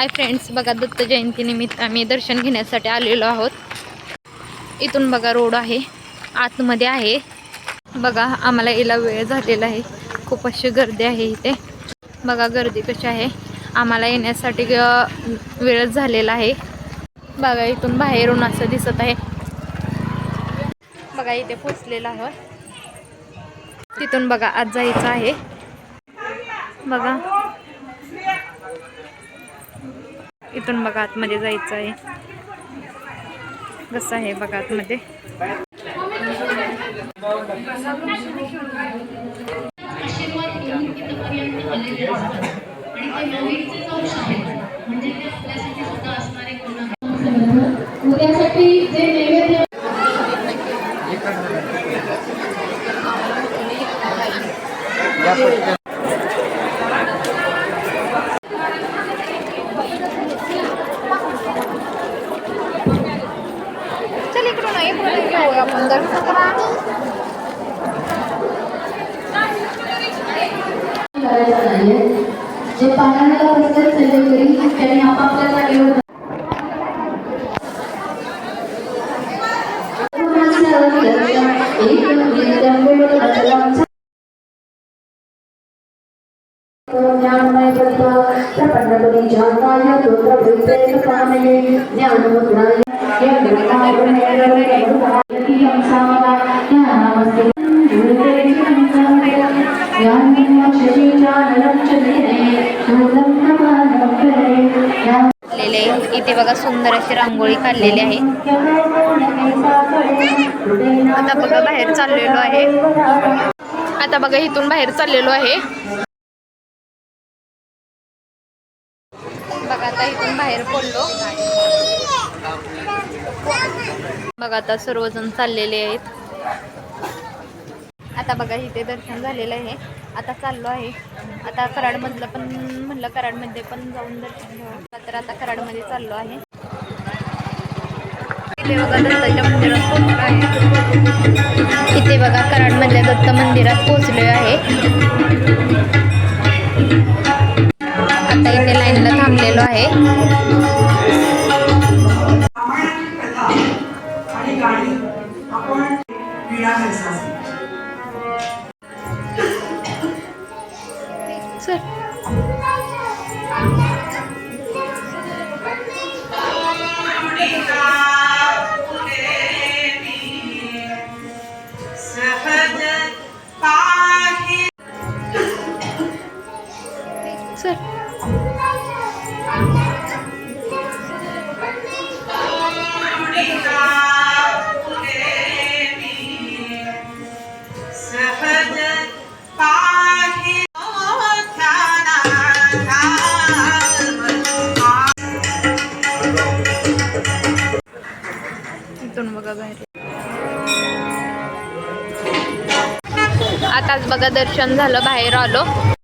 Hi friends बघा दत्त जयंतीनिमित्त आम्ही दर्शन घेण्यासाठी आलेलो आहोत. इथून बघा रोड आहे आतमध्ये आहे. बघा आम्हाला यायला वेळ झालेला आहे. खूप अशी गर्दी आहे इथे. बघा गर्दी कशी आहे. आम्हाला येण्यासाठी वेळच झालेला आहे. बघा इथून बाहेरून असं दिसत आहे. बघा इथे पोचलेला आहोत. तिथून बघा आज जायचं आहे. बघा. इथून बघा आतमध्ये जायचं आहे. कसं आहे बघा आतमध्ये. उद्यासाठी जे नैवेद्य इकडून ये, इकडून घेऊ आपण दर्शन करायचं नाहीये जे पाण्याला बसतात सेवेकरी त्यांनी आपापल्या जागेवर या लेले इथे बघा सुंदर अशी रांगोळी काढलेली आहे. आता बघा बाहेर चाललेलो आहे. आता बघा इथून बाहेर चाललेलो आहे. बघा आता इथून बाहेर पडलो. बघा आता सर्वजण चाललेले आहेत. आता बघा इथे दर्शन झालेलं आहे. आता चाललो आहे. आता कराडमधलं पण म्हणलं कराडमध्ये पण जाऊन दर्शन घ्यावं तर आता कराडमध्ये चाललो आहे. इथे बघा दत्ताच्या मंदिरात आहे. इथे बघा कराडमधल्या दत्त मंदिरात पोहोचलो आहे. आता इथे लाईनला थांबलेलो आहे. आणि गाडी आपण क्रीडा खेळायचा चल बघा बाहेर. आताच बघा दर्शन झालं बाहेर आलो.